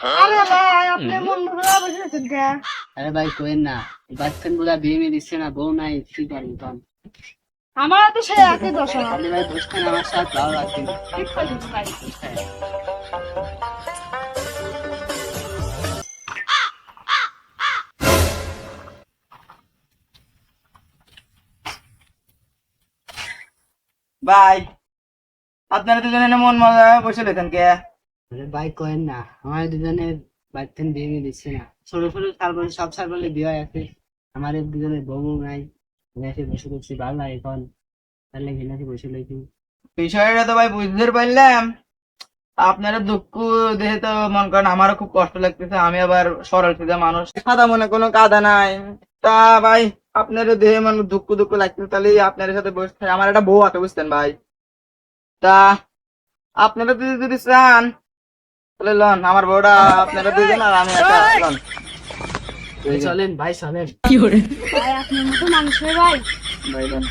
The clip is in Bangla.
আরে ভাই আপনি মন ভরা বসে কে? আরে ভাই কোয়েন না। বাচ্চানগুলা বিয়ে মেয়ে দিচ্ছে না বউ নাই কি করব তখন আমার তো সেই একই দশা। আপনি ভাই বসতেন আমার সাথে ভালো লাগছে না। ঠিক করেছেন ভাই। ভাই আপনারা দুজনে মন মজা বসে লেছেন কে? ভাই কোয়েন না। আমার দুজনের বাচ্চান বিয়ে মেয়ে দিচ্ছে না। ছোট ছোট সার্বল সব সার্বলে বিয়ে আছে আমার এই দুজনের বউ নাই এসে বসে করছি ভালো লাগে এখন। তাহলে ঘিনাতে বসে লইছি বিষয়টা তো ভাই বুঝতে পারলাম। আপনারা দুঃখ দেখে তো মন করেন আমারও খুব কষ্ট লাগতেছে আমি আবার সরল সিধা মানুষ। সাদা মনে কোনো কাদা নাই। তা ভাই আপনারও দেহে মানে দুঃখ দুঃখ লাগতেছে তাহলে আপনার সাথে বসে থাকি। আমার একটা বউ আছে বুঝতেন ভাই। তা আপনারা যদি যদি চান তাহলে লন আমার বউটা আপনারা দুজন আর আমি একটা লন। চলেন ভাই চলেন। ভাই আপনার মতো মানুষ ভাই। ভাই লন।